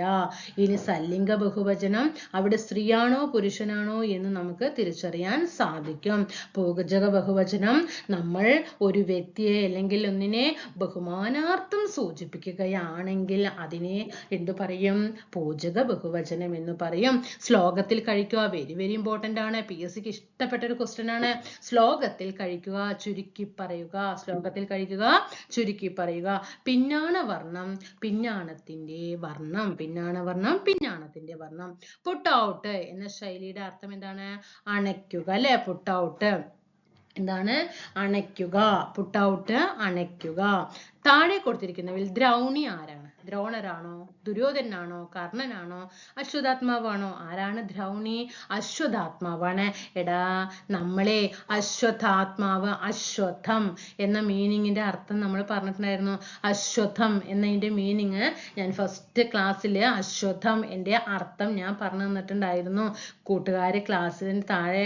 ഇനി സല്ലിംഗ ബഹുവചനം അവിടെ സ്ത്രീയാണോ പുരുഷനാണോ എന്ന് നമുക്ക് തിരിച്ചറിയാൻ സാധിക്കും. പൂജക ബഹുവചനം നമ്മൾ ഒരു വ്യക്തിയെ അല്ലെങ്കിൽ ഒന്നിനെ ബഹുമാനാർത്ഥം സൂചിപ്പിക്കുകയാണെങ്കിൽ അതിനെ എന്തു പറയും? പൂജക ബഹുവചനം എന്ന് പറയും. ശ്ലോകത്തിൽ കഴിക്കുക വെരി വെരി ഇമ്പോർട്ടന്റ് ആണ്. പി എസ് സിക്ക് ഇഷ്ടപ്പെട്ട ഒരു ക്വസ്റ്റ്യൻ ആണ്. ശ്ലോകത്തിൽ കഴിക്കുക ചുരുക്കി പറയുക. ശ്ലോകത്തിൽ കഴിക്കുക ചുരുക്കി പറയുക. പിന്നാണ വർണം പിന്നാണത്തിന്റെ വർണം പിന്നാണ വർണം പിന്നാണത്തിന്റെ വർണം. പുട്ട് ഔട്ട് എന്ന ശൈലിയുടെ അർത്ഥം എന്താണ്? അണയ്ക്കുക അല്ലെ? പുട്ട് ഔട്ട് എന്താണ്? അണയ്ക്കുക. പുട്ട് ഔട്ട് അണയ്ക്കുക. താഴെ കൊടുത്തിരിക്കുന്നവയിൽ ദ്രൗണി ആരാണ്? ദ്രോണരാണോ ദുര്യോധനാണോ കർണനാണോ അശ്വതാത്മാവാണോ ആരാണ് ദ്രൗണി? അശ്വതാത്മാവാണ്. എടാ നമ്മളെ അശ്വതാത്മാവ് അശ്വത്ഥം എന്ന മീനിങ്ങിന്റെ അർത്ഥം നമ്മൾ പറഞ്ഞിട്ടുണ്ടായിരുന്നു. അശ്വത്ഥം എന്നതിന്റെ മീനിങ് ഞാൻ ഫസ്റ്റ് ക്ലാസ്സിൽ അശ്വത്ഥം എന്റെ അർത്ഥം ഞാൻ പറഞ്ഞു തന്നിട്ടുണ്ടായിരുന്നു. കൂട്ടുകാര് ക്ലാസ്സിന് താഴെ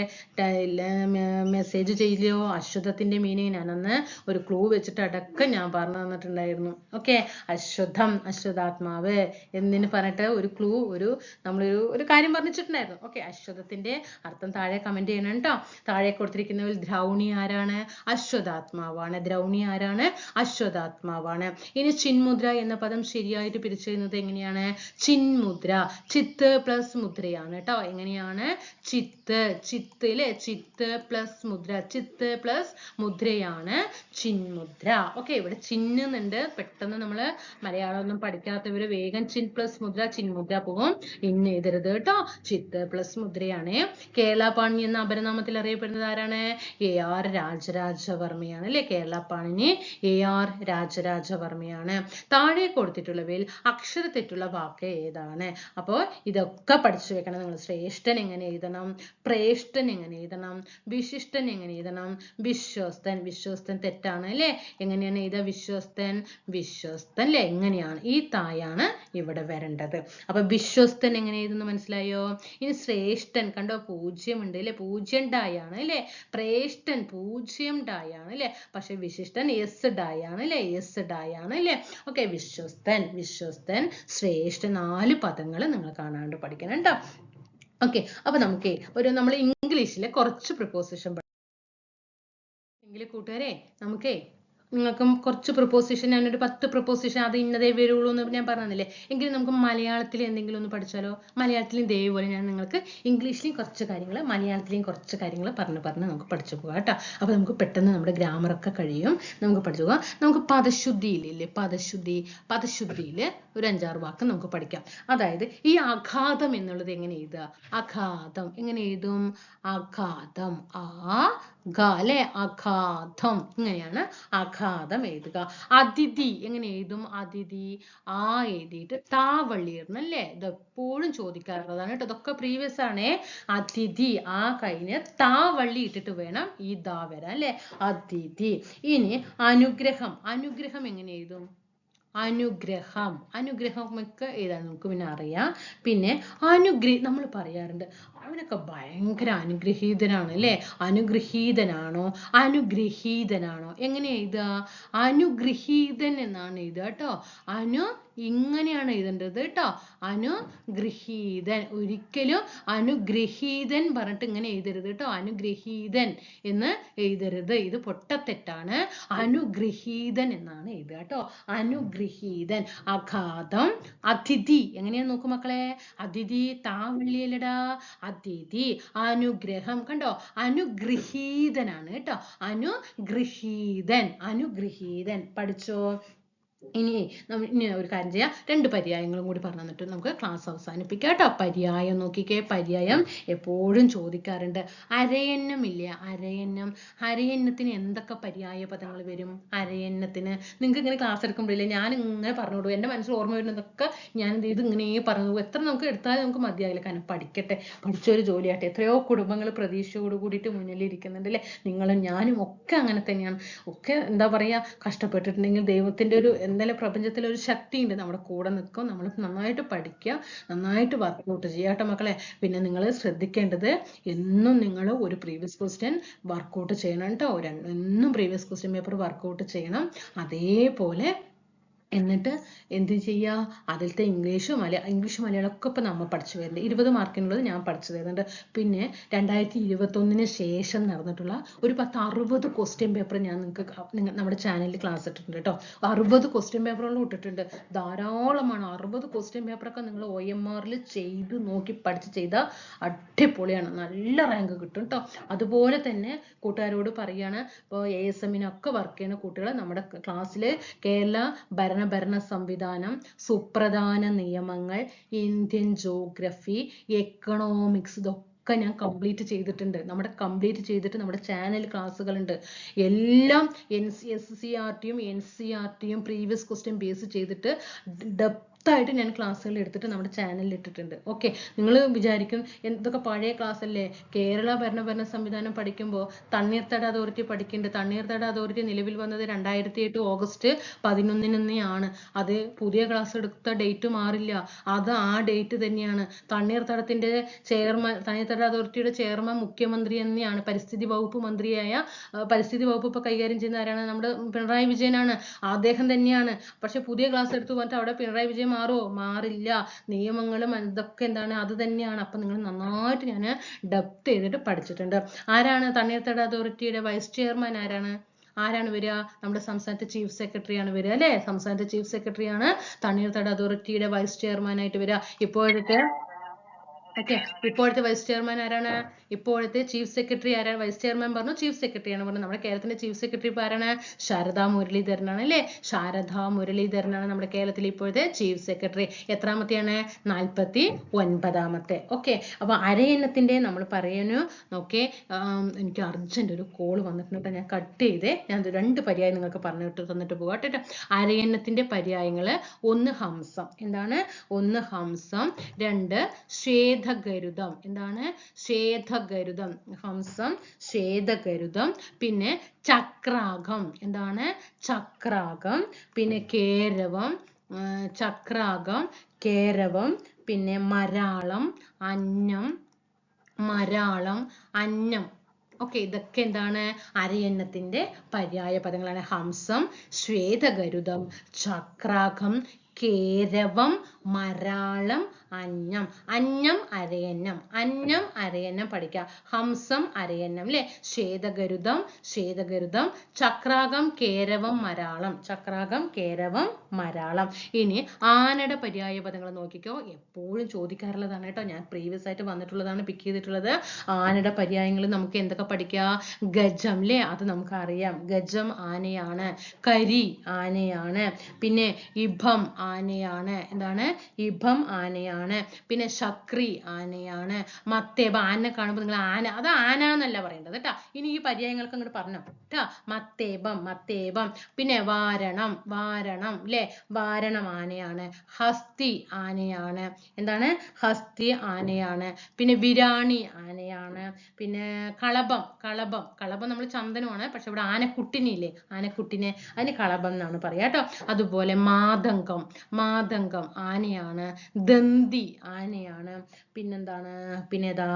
മെസ്സേജ് ചെയ്യോ അശ്വത്ഥത്തിന്റെ മീനിങ് ഞാനന്ന് ഒരു ക്ലൂ വെച്ചിട്ട് അടക്കം ഞാൻ പറഞ്ഞു തന്നിട്ടുണ്ടായിരുന്നു. ഓക്കെ അശ്വത്ഥം അശ്വതാത്മാവ് എന്നിന് പറഞ്ഞിട്ട് ഒരു ക്ലൂ ഒരു നമ്മളൊരു ഒരു കാര്യം പറഞ്ഞിട്ടുണ്ടായിരുന്നു. ഓക്കെ അശ്വതത്തിന്റെ അർത്ഥം താഴെ കമന്റ് ചെയ്യണം കേട്ടോ. താഴെ കൊടുത്തിരിക്കുന്നതിൽ ദ്രൗണി ആരാണ്? അശ്വതാത്മാവാണ്. ദ്രൗണി ആരാണ്? അശ്വതാത്മാവാണ്. ഇനി ചിന്മുദ്ര എന്ന പദം ശരിയായിട്ട് പിരിച്ചെഴുതുന്നത് എങ്ങനെയാണ്? ചിന്മുദ്ര ചിത്ത് പ്ലസ് മുദ്രയാണ് കേട്ടോ. എങ്ങനെയാണ്? ചിത്ത് ചിത്ത് ല്ലേ? ചിത്ത് പ്ലസ് മുദ്ര ചിത്ത് പ്ലസ് മുദ്രയാണ് ചിന്മുദ്ര. ഓക്കെ ഇവിടെ ചിന്നുന്നുണ്ട്. പെട്ടെന്ന് നമ്മൾ മലയാളം ഒന്നും പഠിക്കാത്തവര് വേഗം ചിൻ പ്ലസ് മുദ്ര ചിൻ മുദ്ര പോകും ഇന്ന് എഴുതരുത് കേട്ടോ. ചിത്ത് പ്ലസ് മുദ്രയാണ്. കേരളപാണി എന്ന അപരനാമത്തിൽ അറിയപ്പെടുന്നത് ആരാണ്? എ ആർ രാജരാജവർമ്മയാണ് അല്ലെ? കേരളപാണിനി എ ആർ രാജരാജവർമ്മയാണ്. താഴെ കൊടുത്തിട്ടുള്ളവയിൽ അക്ഷരത്തെറ്റുള്ള വാക്ക് ഏതാണ്? അപ്പോൾ ഇതൊക്കെ പഠിച്ചു വെക്കണം നിങ്ങൾ. ശ്രേഷ്ഠൻ എങ്ങനെ എഴുതണം? പ്രേഷ്ഠൻ എങ്ങനെ എഴുതണം? വിശിഷ്ടൻ എങ്ങനെ എഴുതണം? വിശ്വസ്തൻ. വിശ്വസ്തൻ തെറ്റാണ് അല്ലേ? എങ്ങനെയാണ് എഴുതുക? വിശ്വസ്തൻ. വിശ്വസ്തൻ അല്ലെ? എങ്ങനെയാണ് ഈ തായാണ് ഇവിടെ വരേണ്ടത്. അപ്പൊ വിശ്വസ്തൻ എങ്ങനെ എഴുതുന്നു മനസ്സിലായോ? ഇനി ശ്രേഷ്ഠൻ കണ്ടോ? പൂജ്യം ഉണ്ട് അല്ലെ? പൂജ്യം ഡായാണ് അല്ലെ? പ്രേഷ്ഠൻ പൂജ്യം ഡായാണ് അല്ലെ? പക്ഷെ വിശിഷ്ടൻ എസ് ഡായാണ് അല്ലെ? എസ് ഡായാണ് അല്ലെ? ഓക്കെ വിശ്വസ്തൻ വിശ്വസ്തൻ ശ്രേഷ്ഠൻ നാല് പദങ്ങൾ നിങ്ങൾ കാണാണ്ട് പഠിക്കണം കേട്ടോ. ഓക്കെ അപ്പൊ നമുക്ക് ഒരു നമ്മൾ ഇംഗ്ലീഷിലെ കുറച്ച് പ്രിപ്പോസിഷൻ എങ്കിൽ കൂട്ടുകാരെ നമുക്കേ നിങ്ങൾക്കും കുറച്ച് പ്രൊപ്പോസിഷൻ ഞാനൊരു പത്ത് പ്രൊപ്പോസിഷൻ അത് ഇന്നതേ വരുള്ളൂ എന്ന് ഞാൻ പറഞ്ഞില്ലേ? എങ്കിലും നമുക്ക് മലയാളത്തിൽ എന്തെങ്കിലും ഒന്ന് പഠിച്ചാലോ? മലയാളത്തിലും ഇതേപോലെ ഞാൻ നിങ്ങൾക്ക് ഇംഗ്ലീഷിലെയും കുറച്ച് കാര്യങ്ങൾ മലയാളത്തിലെയും കുറച്ച് കാര്യങ്ങൾ പറഞ്ഞ് പറഞ്ഞ് നമുക്ക് പഠിച്ചു പോകാം കേട്ടോ. അപ്പോൾ നമുക്ക് പെട്ടെന്ന് നമ്മുടെ ഗ്രാമറൊക്കെ കഴിയും. നമുക്ക് പഠിച്ചു പോകാം. നമുക്ക് പദശുദ്ധിയിലില്ലേ പദശുദ്ധി പദശുദ്ധിയിൽ ഒരു അഞ്ചാറ് വാക്ക് നമുക്ക് പഠിക്കാം. അതായത് ഈ അഘാതം എന്നുള്ളത് എങ്ങനെ എഴുതുക? അഘാതം എങ്ങനെ എഴുതും? അഘാതം ആ ഗ അല്ലെ അഘാതം ഇങ്ങനെയാണ് അഘാതം എഴുതുക. അതിഥി എങ്ങനെ എഴുതും? അതിഥി ആ എഴുതിയിട്ട് താ വള്ളിയിടണം അല്ലേ ഇത് എപ്പോഴും ചോദിക്കാറുള്ളതാണ് കേട്ടോ. ഇതൊക്കെ പ്രീവിയസ് ആണേ. അതിഥി ആ കഴിഞ്ഞ് താ വള്ളി ഇട്ടിട്ട് വേണം ഈ ദാ വരാൻ അല്ലേ? അതിഥി. ഇനി അനുഗ്രഹം. അനുഗ്രഹം എങ്ങനെ എഴുതും? അനുഗ്രഹം. അനുഗ്രഹമൊക്കെ എഴുതാൻ നമുക്ക് പിന്നെ അറിയാം. പിന്നെ അനുഗ്രഹി നമ്മൾ പറയാറുണ്ട് അവനൊക്കെ ഭയങ്കര അനുഗ്രഹീതനാണ് അല്ലേ? അനുഗ്രഹീതനാണോ? അനുഗ്രഹീതനാണോ? എങ്ങനെ എഴുതുക? അനുഗ്രഹീതൻ എന്നാണ് എഴുതുക കേട്ടോ. അനു ഇങ്ങനെയാണ് എഴുതേണ്ടത് കേട്ടോ. അനുഗ്രഹീതൻ. ഒരിക്കലും അനുഗ്രഹീതൻ പറഞ്ഞിട്ട് ഇങ്ങനെ എഴുതരുത് കേട്ടോ. അനുഗ്രഹീതൻ എന്ന് എഴുതരുത്. ഇത് പൊട്ടത്തെറ്റാണ്. അനുഗ്രഹീതൻ എന്നാണ് എഴുതുക കേട്ടോ. അനുഗ്രഹീതൻ. അഘാതം അതിഥി. എങ്ങനെയാ നോക്കൂ മക്കളെ? അതിഥി താവള്ളിയല്ലടാ അതിഥി അനുഗ്രഹം. കണ്ടോ? അനുഗ്രഹീതനാണ് കേട്ടോ. അനുഗ്രഹീതൻ. അനുഗ്രഹീതൻ. പഠിച്ചോ? ഇനി ഇനി ഒരു കാര്യം ചെയ്യാം. രണ്ട് പര്യായങ്ങളും കൂടി പറഞ്ഞു തന്നിട്ട് നമുക്ക് ക്ലാസ് അവസാനിപ്പിക്കാം കേട്ടോ. പര്യായം നോക്കിക്കേ. പര്യായം എപ്പോഴും ചോദിക്കാറുണ്ട്. അരയന്നം ഇല്ലേ അരയന്നം. അരയന്നത്തിന് എന്തൊക്കെ പര്യായ പദങ്ങൾ വരും? അരയന്നത്തിന് നിങ്ങൾക്ക് ഇങ്ങനെ ക്ലാസ് എടുക്കുമ്പോഴില്ലേ ഞാൻ ഇങ്ങനെ പറഞ്ഞു കൊടുക്കും എന്റെ മനസ്സിൽ ഓർമ്മ വരുന്നതൊക്കെ ഞാൻ ചെയ്ത്? ഇങ്ങനെ പറഞ്ഞു എത്ര നമുക്ക് എടുത്താലും നമുക്ക് മതിയാകില്ല കാരണം പഠിക്കട്ടെ. പഠിച്ചൊരു ജോലിയാട്ടെ. എത്രയോ കുടുംബങ്ങൾ പ്രതീക്ഷയോട് കൂടിയിട്ട് മുന്നിലിരിക്കുന്നുണ്ട് നിങ്ങളും ഞാനും ഒക്കെ അങ്ങനെ തന്നെയാണ്. ഒക്കെ എന്താ പറയാ കഷ്ടപ്പെട്ടിട്ടുണ്ടെങ്കിൽ ദൈവത്തിന്റെ ഒരു എന്തായാലും പ്രപഞ്ചത്തിൽ ഒരു ശക്തിയുണ്ട്. നമ്മുടെ കൂടെ നിൽക്കും. നമ്മൾ നന്നായിട്ട് പഠിക്കുക. നന്നായിട്ട് വർക്കൗട്ട് ചെയ്യുക കേട്ടോ മക്കളെ. പിന്നെ നിങ്ങൾ ശ്രദ്ധിക്കേണ്ടത് എന്നും നിങ്ങൾ ഒരു പ്രീവിയസ് ക്വസ്റ്റ്യൻ വർക്കൗട്ട് ചെയ്യണം കേട്ടോ. എന്നും പ്രീവിയസ് ക്വസ്റ്റ്യൻ പേപ്പർ വർക്കൗട്ട് ചെയ്യണം. അതേപോലെ എന്നിട്ട് എന്ത് ചെയ്യുക അതിലത്തെ ഇംഗ്ലീഷും മലയാ ഇംഗ്ലീഷ് മലയാളം ഒക്കെ നമ്മൾ പഠിച്ചു വരുന്നുണ്ട്. ഇരുപത് മാർക്കിനുള്ളത് ഞാൻ പഠിച്ചു തരുന്നുണ്ട്. പിന്നെ രണ്ടായിരത്തി ഇരുപത്തൊന്നിന് ശേഷം നടന്നിട്ടുള്ള ഒരു പത്ത് അറുപത് ക്വസ്റ്റ്യൻ പേപ്പർ ഞാൻ നിങ്ങൾക്ക് നിങ്ങൾ നമ്മുടെ ചാനലിൽ ക്ലാസ് ഇട്ടിട്ടുണ്ട് കേട്ടോ അറുപത് ക്വസ്റ്റ്യൻ പേപ്പറുകളും ഇട്ടിട്ടുണ്ട്. ധാരാളമാണ്. അറുപത് ക്വസ്റ്റ്യൻ പേപ്പറൊക്കെ നിങ്ങൾ ഒ എം ആറിൽ ചെയ്ത് നോക്കി പഠിച്ച് ചെയ്താൽ അടിപൊളിയാണ്. നല്ല റാങ്ക് കിട്ടും കേട്ടോ അതുപോലെ തന്നെ കൂട്ടുകാരോട് പറയാണ്. ഇപ്പോൾ എ എസ് എമ്മിനൊക്കെ വർക്ക് ചെയ്യുന്ന കുട്ടികൾ നമ്മുടെ ക്ലാസ്സിൽ കേരള ഭരണഭരണ സംവിധാനം സുപ്രധാന നിയമങ്ങൾ ഇന്ത്യൻ ജോഗ്രഫി എക്കണോമിക്സ് ഇതൊക്കെ ഞാൻ കംപ്ലീറ്റ് ചെയ്തിട്ടുണ്ട്. നമ്മുടെ കംപ്ലീറ്റ് ചെയ്തിട്ട് നമ്മുടെ ചാനൽ ക്ലാസ്സുകളുണ്ട് എല്ലാം N C S C R ടിയും എൻ സി ആർ ടിയും പ്രീവിയസ് ക്വസ്റ്റ്യൻ ബേസ് ചെയ്തിട്ട് ഡെപ്ത് ആയിട്ട് ഞാൻ ക്ലാസ്സുകൾ എടുത്തിട്ട് നമ്മുടെ ചാനലിൽ ഇട്ടിട്ടുണ്ട്. ഓക്കെ നിങ്ങൾ വിചാരിക്കും എന്തൊക്കെ പഴയ ക്ലാസ് അല്ലേ? കേരള ഭരണഭരണ സംവിധാനം പഠിക്കുമ്പോൾ തണ്ണീർത്തട അതോറിറ്റി പഠിക്കുന്നുണ്ട് തണ്ണീർത്തട അതോറിറ്റി നിലവിൽ വന്നത് രണ്ടായിരത്തി എട്ട് ഓഗസ്റ്റ് പതിനൊന്നിനെന്നെയാണ് അത് പുതിയ ക്ലാസ് എടുത്ത ഡേറ്റ് മാറില്ല. അത് ആ ഡേറ്റ് തന്നെയാണ്. തണ്ണീർത്തടത്തിന്റെ ചെയർമാൻ തണ്ണീർത്തട അതോറിറ്റിയുടെ ചെയർമാൻ മുഖ്യമന്ത്രി തന്നെയാണ്. പരിസ്ഥിതി വകുപ്പ് മന്ത്രിയായ പരിസ്ഥിതി വകുപ്പ് ഇപ്പൊ കൈകാര്യം ചെയ്യുന്ന ആരാണ്? നമ്മുടെ പിണറായി വിജയനാണ്. അദ്ദേഹം തന്നെയാണ്. പക്ഷെ പുതിയ ക്ലാസ് എടുത്തു പറഞ്ഞിട്ട് അവിടെ പിണറായി വിജയൻ മാറുമോ മാറില്ല. നിയമങ്ങളും ഇതൊക്കെ എന്താണ്? അത് തന്നെയാണ്. അപ്പൊ നിങ്ങൾ നന്നായിട്ട് ഞാൻ ഡെപ്ത് ചെയ്തിട്ട് പഠിച്ചിട്ടുണ്ട്. ആരാണ്? തണ്ണീർത്തട അതോറിറ്റിയുടെ വൈസ് ചെയർമാൻ ആരാണ്? ആരാണ് വരിക? നമ്മുടെ സംസ്ഥാനത്തെ ചീഫ് സെക്രട്ടറി ആണ് വരിക അല്ലേ? സംസ്ഥാനത്തെ ചീഫ് സെക്രട്ടറി ആണ് തണ്ണീർത്തട അതോറിറ്റിയുടെ വൈസ് ചെയർമാൻ ആയിട്ട് വരിക. ഇപ്പോഴത്തെ ഓക്കെ ഇപ്പോഴത്തെ വൈസ് ചെയർമാൻ ആരാണ്? ഇപ്പോഴത്തെ ചീഫ് സെക്രട്ടറി ആരാണ്? വൈസ് ചെയർമാൻ പറഞ്ഞു ചീഫ് സെക്രട്ടറി ആണ്. പറഞ്ഞത് നമ്മുടെ കേരളത്തിന്റെ ചീഫ് സെക്രട്ടറി ഇപ്പൊ ആരാണ്? ശാരദാ മുരളീധരനാണ് അല്ലേ? ശാരദാ മുരളീധരനാണ് നമ്മുടെ കേരളത്തിലെ ഇപ്പോഴത്തെ ചീഫ് സെക്രട്ടറി എത്രാമത്തെയാണ്? നാൽപ്പത്തി ഒൻപതാമത്തെ ഓക്കെ അപ്പൊ അരയന്നത്തിന്റെ നമ്മൾ പറയുന്നു ഓക്കെ എനിക്ക് അർജന്റ് ഒരു കോൾ വന്നിട്ടുണ്ട് ഞാൻ കട്ട് ചെയ്തേ. ഞാൻ രണ്ട് പര്യായം നിങ്ങൾക്ക് പറഞ്ഞു വിട്ട് തന്നിട്ട് പോകാം കേട്ടോ. അരയന്നത്തിന്റെ പര്യായങ്ങൾ ഒന്ന് ഹംസം. എന്താണ്? ഒന്ന് ഹംസം. രണ്ട് ശ്വേതഗരുഡം എന്താണ്? ശ്വേതഗരുതം. ഹംസം ശ്വേതഗരുതം. പിന്നെ ചക്രാകം എന്താണ്? ചക്രാകം പിന്നെ കേരവം. ചക്രാകം കേരവം. പിന്നെ മരാളം അന്നം മരാളം അന്നം. ഓക്കെ ഇതൊക്കെ എന്താണ്? അരയന്നത്തിന്റെ പര്യായ പദങ്ങളാണ്. ഹംസം ശ്വേതഗരുതം ചക്രാകം കേരവം മരാളം അന്നം. അന്നം അരയന്നം. അന്നം അരയന്നം പഠിക്കുക ഹംസം അരയന്നം അല്ലെ ശ്വേതഗരുതം ശ്വേതഗരുതം. ചക്രാകം കേരവം മരാളം. ചക്രാകം കേരവം മരാളം. ഇനി ആനയുടെ പര്യായ പദങ്ങൾ നോക്കിക്കോ. എപ്പോഴും ചോദിക്കാറുള്ളതാണ് കേട്ടോ. ഞാൻ പ്രീവിയസ് ആയിട്ട് വന്നിട്ടുള്ളതാണ് പിക്ക് ചെയ്തിട്ടുള്ളത്. ആനയുടെ പര്യായങ്ങൾ നമുക്ക് എന്തൊക്കെ പഠിക്കുക ഗജം അല്ലേ അത് നമുക്ക് അറിയാം ഗജം ആനയാണ്. കരി ആനയാണ്. പിന്നെ ഇഭം ആനയാണ്. എന്താണ്? ഇഭം ആനയാണ്. പിന്നെ ശക്രി ആനയാണ്. മത്തേബ ആനനെ കാണുമ്പോൾ നിങ്ങൾ ആന. അത് ആന എന്നല്ല പറയേണ്ടത് കേട്ടോ ഇനി ഈ പര്യായങ്ങൾക്ക് അങ്ങോട്ട് പറഞ്ഞു. കേട്ടോ മത്തേബം മത്തേബം. പിന്നെ വാരണം വാരണം ല്ലേ? വാരണം ആനയാണ്. ഹസ്തി ആനയാണ്. എന്താണ്? ഹസ്തി ആനയാണ്. പിന്നെ വിരാണി ആനയാണ്. പിന്നെ കളഭം കളഭം. കളഭം നമ്മൾ ചന്ദനമാണ് പക്ഷെ ഇവിടെ ആനക്കുട്ടിനില്ലേ ആനക്കുട്ടിനെ. അതിന് കളഭം എന്നാണ് പറയാ കേട്ടോ അതുപോലെ മാതങ്കം മാതങ്കം മാതംഗം ആനയാണ്. ദന്തി ആനയാണ്. പിന്നെന്താണ്? പിന്നെതാ?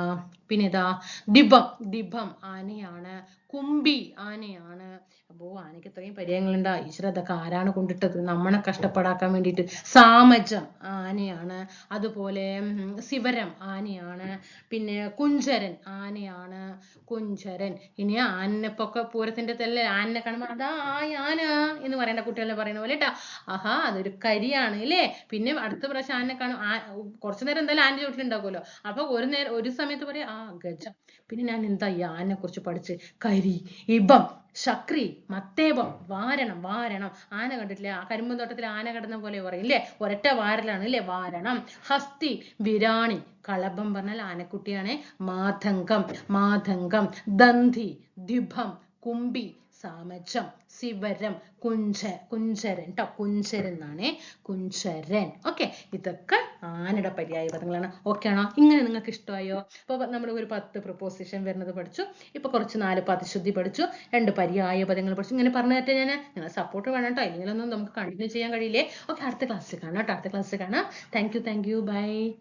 പിന്നെതാ? ദിബം ദിബം ആനയാണ്. കുമ്പി ആനയാണ്. അപ്പോ ആനയ്ക്ക് ഇത്രയും പര്യായങ്ങളുണ്ടാ ഈശ്വര ഇതൊക്കെ ആരാണ് കൊണ്ടിട്ടത്? നമ്മളെ കഷ്ടപ്പെടാക്കാൻ വേണ്ടിയിട്ട് സാമജം ആനയാണ്. അതുപോലെ ശിവരം ആനയാണ്. പിന്നെ കുഞ്ചരൻ ആനയാണ്. കുഞ്ചരൻ. ഇനി ആനപ്പൊക്കെ പൂരത്തിന്റെ തെല്ല ആനനെ കാണുമ്പോൾ അതാ ആ ആന എന്ന് പറയേണ്ട കുട്ടികളെ പറയുന്ന പോലെ കേട്ടാ ആഹാ അതൊരു കരിയാണ് അല്ലേ പിന്നെ അടുത്ത പ്രാവശ്യം ആനനെ കാണും. കുറച്ചു നേരം എന്തായാലും ആന ചോട്ടിലുണ്ടാകുമല്ലോ അപ്പൊ ഒരു നേരം ഒരു സമയത്ത് പറയാം ആ ഗജം. പിന്നെ ഞാൻ എന്താ ഈ ആനനെ കുറിച്ച് പഠിച്ച്? കരി ഇബം ശക്രി മത്തേപം വാരണം വാരണം. ആന കണ്ടിട്ടില്ലേ? ആ കരിമ്പൻ തോട്ടത്തിൽ ആന കിടന്ന പോലെ പറയും ഇല്ലേ? ഒരൊറ്റ വാരലാണ് ഇല്ലേ? വാരണം. ഹസ്തി വിരാണി. കളഭം പറഞ്ഞാൽ ആനക്കുട്ടിയാണ് മാതങ്കം മാതങ്കം ദന്തി ദ്വിഭം കുമ്പി സാമജം ശിവരം കുഞ്ച കുഞ്ചരൻ ട്ടോ കുഞ്ചരൻ എന്നാണ്. കുഞ്ചരൻ. ഓക്കെ. ഇതൊക്കെ ആനയുടെ പര്യായ പദങ്ങളാണ്. ഓക്കെ ആണോ? ഇങ്ങനെ നിങ്ങൾക്ക് ഇഷ്ടമായോ? അപ്പോൾ നമ്മൾ ഒരു പത്ത് പ്രപ്പോസിഷൻ വരുന്നത് പഠിച്ചു. ഇപ്പൊ കുറച്ച് നാല് പതിശുദ്ധി പഠിച്ചു. രണ്ട് പര്യായ പദങ്ങൾ പഠിച്ചു. ഇങ്ങനെ പറഞ്ഞിട്ട് ഞാൻ നിങ്ങൾ സപ്പോർട്ട് വേണം കേട്ടോ ഇല്ലെങ്കിലൊന്നും നമുക്ക് കണ്ടിന്യൂ ചെയ്യാൻ കഴിയില്ലേ? ഓക്കെ. അടുത്ത ക്ലാസ്സിൽ കാണാം കേട്ടോ അടുത്ത ക്ലാസ്സിൽ കാണാം. Thank you thank you bye